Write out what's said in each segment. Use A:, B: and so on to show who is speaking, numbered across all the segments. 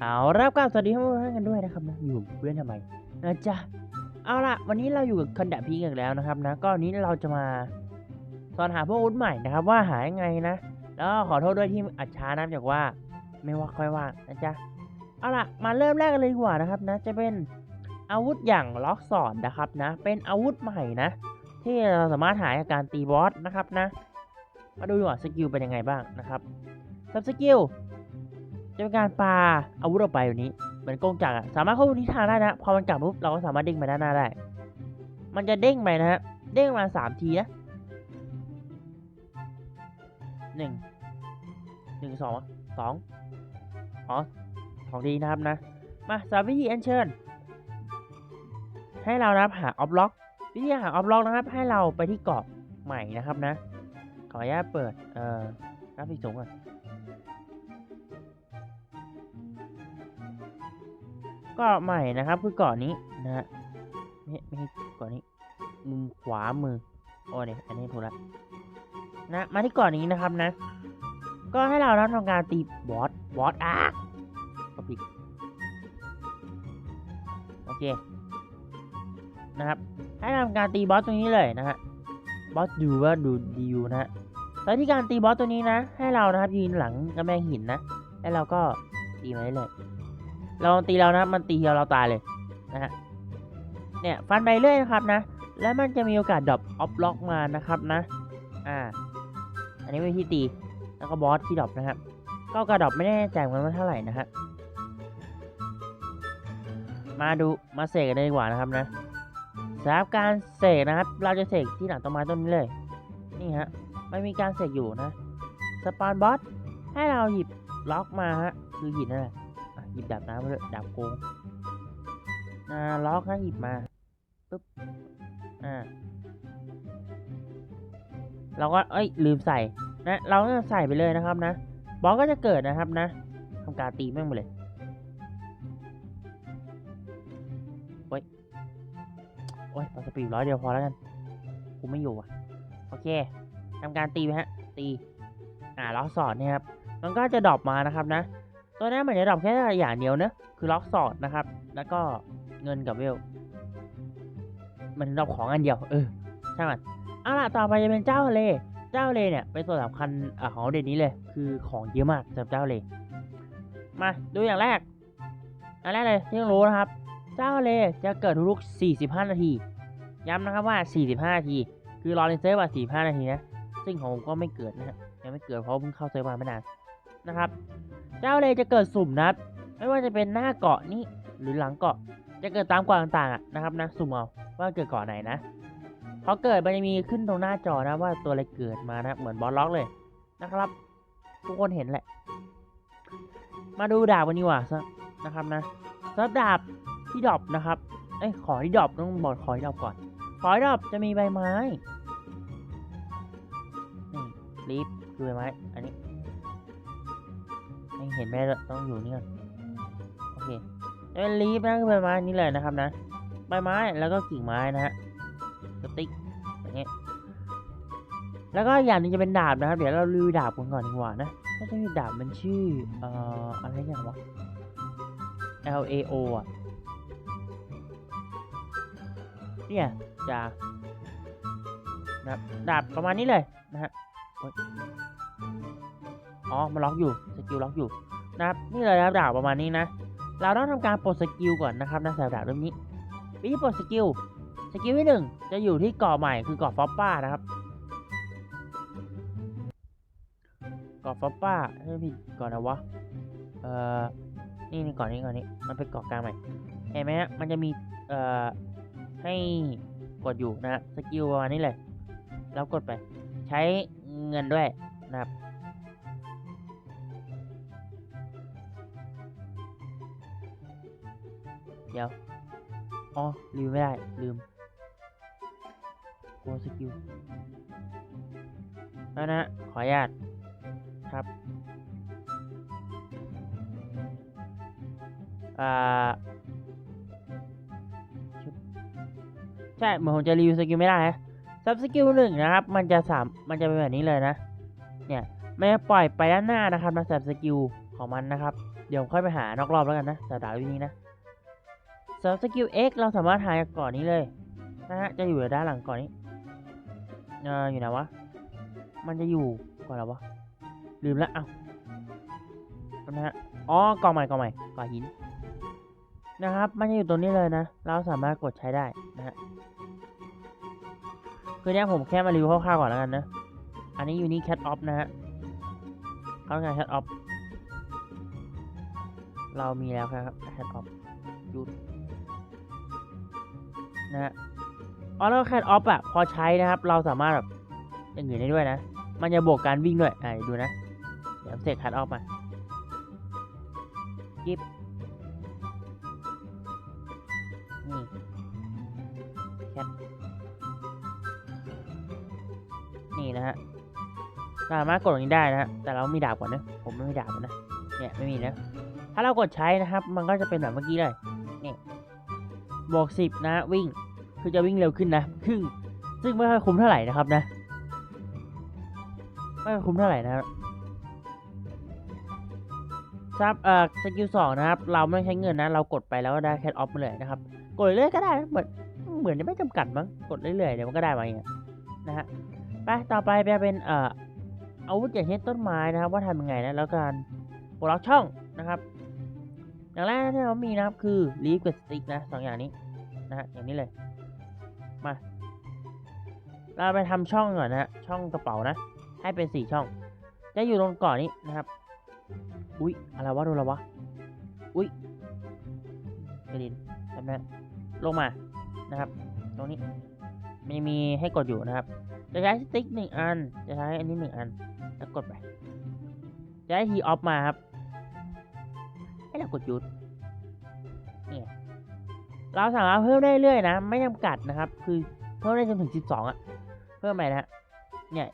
A: เอารับกับสวัสดีทุกท่านกันด้วยนะครับนะอยู่เพื่อนทำไมนะจ๊ะเอาล่ะวันนี้เราอยู่กับคันดะพีกันแล้วนะครับนะก็นี้เราจะมาสอนหาพวกอาวุธใหม่นะครับ ว่าหายังไงนะ แล้วขอโทษด้วยที่อัดช้านะจากว่า ไม่ว่าค่อยว่างนะจ๊ะเอาล่ะมาเริ่มแรกกันเลยดีกว่านะครับนะ จะเป็นอาวุธอย่างล็อกสอดนะครับนะ เป็นอาวุธใหม่นะ ที่เราสามารถหาจากการตีบอสนะครับนะ มาดูดีกว่าสกิลเป็นยังไงบ้างนะครับซับสกิล จะเป็นการปาอาวุธออกไปแบบนี้เหมือนกงจักรอะสามารถเข้าทิศทางได้นะพอมันกลับปุ๊บเราก็สามารถเด้งไปด้านหน้าได้ มันจะเด้งไปนะฮะเด้งมาสามทีนะหนึ่งหนึ่งสองสองอ๋อสองทีนะครับนะ มาสามวิธีอัญเชิญ ให้เรานะครับหาออฟล็อก วิธีหาออฟล็อกนะครับ ให้เราไปที่เกาะใหม่นะครับนะ ขออนุญาตเปิดเอ่อกราฟิกสูงก่อน กาะใหม่นะครับคือเกาะนี้นะฮะไม่ไม่ใช่เกาะนี้มุมขวามือโอ้เนี่ยอันนี้ถูกล้วนะมาที่เกาะนี้นะครับนะ ก็ให้เราทำการตีบอสบอสอะก็ผิดโอเคนะครับ ให้ทำการตีบอสตรงนี้เลยนะฮะบอสดูว่าดูดีอยู่นะฮะแล้วที่การตีบอสตัวนี้นะ ให้เรานะครับยืนหลังกำแพงหินนะ แล้วเราก็ตีมาเรื่อย เราตีเรานะ มันตีเราเราตายเลยนะฮะเนี่ยฟันไปเรื่อยนะครับนะ แล้วมันจะมีโอกาสดรอปออฟล็อกมานะครับนะ อ่า อันนี้เป็นที่ตีแล้วก็บอสที่ดรอปนะครับก็กระดรอปไม่แน่ใจเหมือนกันว่าเท่าไหร่นะฮะมาดูมาเสกกันเลยดีกว่านะครับนะสำหรับการเสกนะครับ เราจะเสกที่หลังต้นไม้ต้นนี้เลย นี่ฮะมันมีการเสกอยู่นะสปอนบอสให้เราหยิบล็อกมาฮะคือหินนั่นแหละอะ หยิบดาบน้ำมาเลยดาบโกงอ่าล็อกนะหยิบมาปึ๊บอ่าเราก็เอ้ยลืมใส่นะเราก็ใส่ไปเลยนะครับนะบอสก็จะเกิดนะครับนะทำการตีแม่งไปเลยโอ้ยโอ้ยเอาสปีดร้อยเดียวพอแล้วกันกูไม่อยู่อะโอเคทำการตีไปฮะตีอ่าล็อกสอดเนี่ยครับมันก็จะดรอปมานะครับนะ ตัวนี้มันจะดรอปแค่อย่างเดียวเนะคือล็อกสอดนะครับ แล้วก็เงินกับเวล มันดรอปของอันเดียวเออช่างมันเอาล่ะต่อไปจะเป็นเจ้าทะเลเจ้าทะเลเนี่ยเป็นส่วนสำคัญอของเด่นนี้เลย คือของเยอะมากสำหรับเจ้าทะเลมาดูอย่างแรกอันแรกเลยที่ต้องรู้นะครับ เจ้าทะเลจะเกิดทุกๆ45 นาที ย้ำนะครับว่า 45 นาที คือรอเลนเซอร์ว่า45 นาทีนะซึ่งของผมก็ไม่เกิดนะฮะยังไม่เกิดเพราะเพิ่งเข้าเซิร์ฟมาไม่นานนะครับ เจ้าเลยจะเกิดสุ่มนะครับไม่ว่าจะเป็นหน้าเกาะนี้หรือหลังเกาะ จะเกิดตามเกาะต่างๆนะครับนะสุ่มเอาว่าเกิดเกาะไหนนะพอเกิดมันจะมีขึ้นตรงหน้าจอนะว่าตัวอะไรเกิดมานะเหมือนบอสล็อกเลยนะครับ ทุกคนเห็นแหละ มาดูดาบกันดีกว่าซะนะครับนะสำหรับดาบที่ดรอปนะครับเอ้ขอที่ดรอปต้องบอกขอที่ดรอปก่อน ขอที่ดรอปจะมีใบไม้นี่ลีฟคือใบไม้อันนี้ ไม่เห็นไหมต้องอยู่นี่ก่อนโอเคจะเป็นลีฟนะคือใบไม้นี่เลยนะครับนะใบไม้แล้วก็กิ่งไม้นะฮะสติ๊กอย่างเงี้ยแล้วก็อย่างหนึงจะเป็นดาบนะครับ เดี๋ยวเรารีวิวดาบกันก่อนดีกว่านะก็จะมีดาบมันชื่อเอ่ออะไรอย่างวะ L A O อะเนี่ยจะนะดาบประมาณนี้เลยนะฮะ อ๋อมันล็อกอยู่สกิลล็อกอยู่นะครับนี่เลยครับดาบประมาณนี้นะ เราต้องทำการปลดสกิลก่อนนะครับนะสำหรับดาบเล่มนี้วิธีปลดสกิลสกิลที่หนึ่งจะอยู่ที่เกาะใหม่คือเกาะฟอปป้านะครับเกาะฟอปป้าไม่ผิดก่อนนะวะเอ่อนี่นี่ก่อนนี้ก่อนนี้มันเป็นเกาะกลางใหม่เห็นไหมฮะมันจะมีเอ่อให้กดอยู่นะฮะสกิลประมาณนี้เลยแล้วกดไป ใช้เงินด้วยนะครับ ดี๋ยวอ๋อลืมไม่ได้ ลืมโกสกิลแล้วนะขออนุญาตครับอ่าใช่เหมือนผมจะรีวิวสกิลไม่ได้ฮะซับสกิลหนึ่งนะครับ มันจะสามมันจะเป็นแบบนี้เลยนะ เนี่ยไม่ปล่อยไปด้านหน้านะครับนะสับสกิลของมันนะครับ เดี๋ยวค่อยไปหานอกรอบแล้วกันนะแต่ดาวินี้นะำหรับสกิล X เราสามารถหาจากก่อนนี้เลยนะฮะจะอยู่ด้านหลังก่อนนี้เอออยู่ไหนวะ มันจะอยู่ก่อนแล้ววะลืมล้วเอ้านะฮะอ๋อกองใหม่กองใหม่กองหินนะครับมันจะอยู่ตรงนี้เลยนะ เราสามารถกดใช้ได้นะฮะคือเนี้ยผมแค่มารีวิวคร่าวๆก่อนแล้วกันนะ อันนี้อยู่นี่ cat off นะฮะเขาไง cat off เรามีแล้วครับ cat off หยุด นะฮะอ๋อแล้ว cat off อะพอใช้นะครับ เราสามารถแบบอย่างอื่นได้ด้วยนะ มันจะบวกการวิ่งด้วยอ่าดูนะ เดี๋ยวเสร็จ cat off มากิบนี่ cat นี่นะฮะสามารถกดตรงนี้ได้นะฮะแต่เรามีดาบก่อนนะ ผมไม่มีดาบก่อนนะเนี่ยไม่มีนะถ้าเรากดใช้นะครับ มันก็จะเป็นแบบเมื่อกี้เลยนี่ บวกสิบนะวิ่ง คือจะวิ่งเร็วขึ้นนะครึ่งซึ่งไม่ค่อยคุ้มเท่าไหร่นะครับนะ ไม่ค่อยคุ้มเท่าไหร่นะครับครับเอ่อสกิลสองนะครับ เราไม่ใช้เงินนะ เรากดไปแล้วก็ได้แคทออฟมาเลยนะครับ กดเรื่อยๆก็ได้เหมือนเหมือนจะไม่จำกัดมั้งกดเรื่อยๆเดี๋ยวมันก็ได้มาเองนะฮะไปต่อไปจะเป็นเอ่ออาวุธอย่างเช่นต้นไม้นะครับ ว่าทำยังไงนะแล้วการปลดล็อกช่องนะครับ อย่างแรกที่เรามีนะครับ คือลีฟกับสติ๊กนะสองอย่างนี้นะฮะอย่างนี้เลย มา เราไปทำช่องก่อนนะฮะช่องกระเป๋านะ ให้เป็นสี่ช่อง จะอยู่ตรงก่อนนี้นะครับ อุ๊ยอะไรวะดนอะไรวะอุ๊ยกระดินใช่ไหมลงมานะครับ ตรงนี้มันมีให้กดอยู่นะครับ จะใช้สติ๊กหนึ่งอัน จะใช้อันนี้หนึ่งอัน แล้วกดไปจะได้ทีออฟมาครับ กดหยุดนี่เราสามารถเพิ่มได้เรื่อยๆนะ ไม่จำกัดนะครับ คือเพิ่มได้จนถึง 12อะ เพิ่มไปนะเนี่ย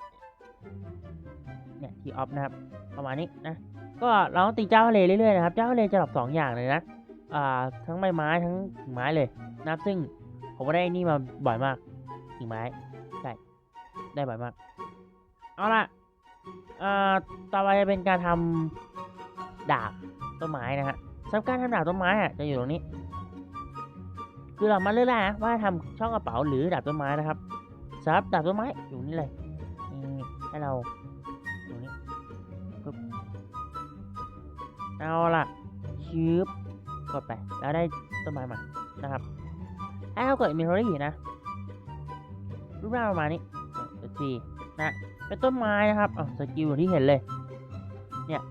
A: เนี่ยทีออฟนะครับ ประมาณนี้นะ ก็เราต้องตีเจ้าทะเลเรื่อยๆนะครับ เจ้าทะเลจะดรอปสองอย่างเลยนะอ่าทั้งใบไม้ทั้งกิ่งไม้เลยนับซึ่งผมก็ได้นี่มาบ่อยมากกิ่งไม้ใช่ได้บ่อยมาก เอาล่ะอ่าต่อไปจะเป็นการทำดาบ ต้นไม้นะฮะสำหรับการทำดาบต้นไม้อะจะอยู่ตรงนี้ คือเรามาเลือกได้นะว่าทำช่องกระเป๋าหรือดาบต้นไม้นะครับสำหรับดาบต้นไม้อยู่นี่เลยนี่ให้เราอยู่นี่ปึ๊บเอาล่ะชืบกดไปแล้วได้ต้นไม้มานะครับให้เรากด inventory นะรูปร่างประมาณนี้ตัวทีนะเป็นต้นไม้นะครับอ๋อสกิลอย่างที่เห็นเลย เนี่ย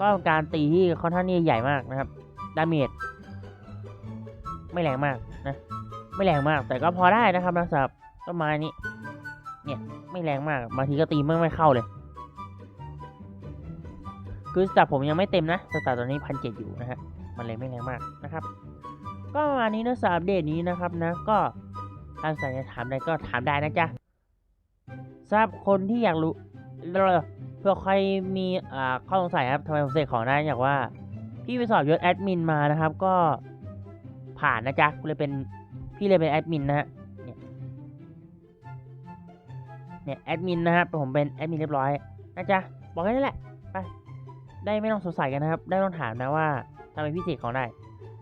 A: ก็การตีที่ค่อนข้านี่ใหญ่มากนะครับ ดาเมจไม่แรงมากนะ ไม่แรงมาก แต่ก็พอได้นะครับนะสำหรับต้นไม้นี้ เนี่ย ไม่แรงมาก บางทีก็ตีไม่ไม่เข้าเลย คือสตับผมยังไม่เต็มนะ สตับตอนนี้พันเจ็ดอยู่นะฮะ มันเลยไม่แรงมากนะครับ ก็ประมาณนี้นะสำหรับอัปเดตนี้นะครับนะ ก็ถ้าใครจะถามอะไรก็ถามได้นะจ๊ะสำหรับคนที่อยากรู้ เผื่อใครมีอ่าข้อสงสัยครับทำไมผมเสกของได้อยากว่าพี่ไปสอบยศแอดมินมานะครับ ก็ผ่านนะจ๊ะกูเลยเป็นพี่เลยเป็นแอดมินนะฮะเนี่ยแอดมินนะครับผมเป็นแอดมินเรียบร้อยนะจ๊ะบอกแค่นี้แหละไปได้ไม่ต้องสงสัยกันนะครับ ได้ต้องถามนะว่าทำไมพี่เสกของได้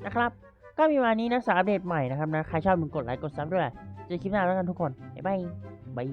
A: นะครับ ก็มีวันนี้นะสำหรับอัปเดตใหม่นะครับนะใครชอบมึงกดไลค์กดซับด้วยเจอคลิปหน้าแล้วกันทุกคนบ๊ายบาย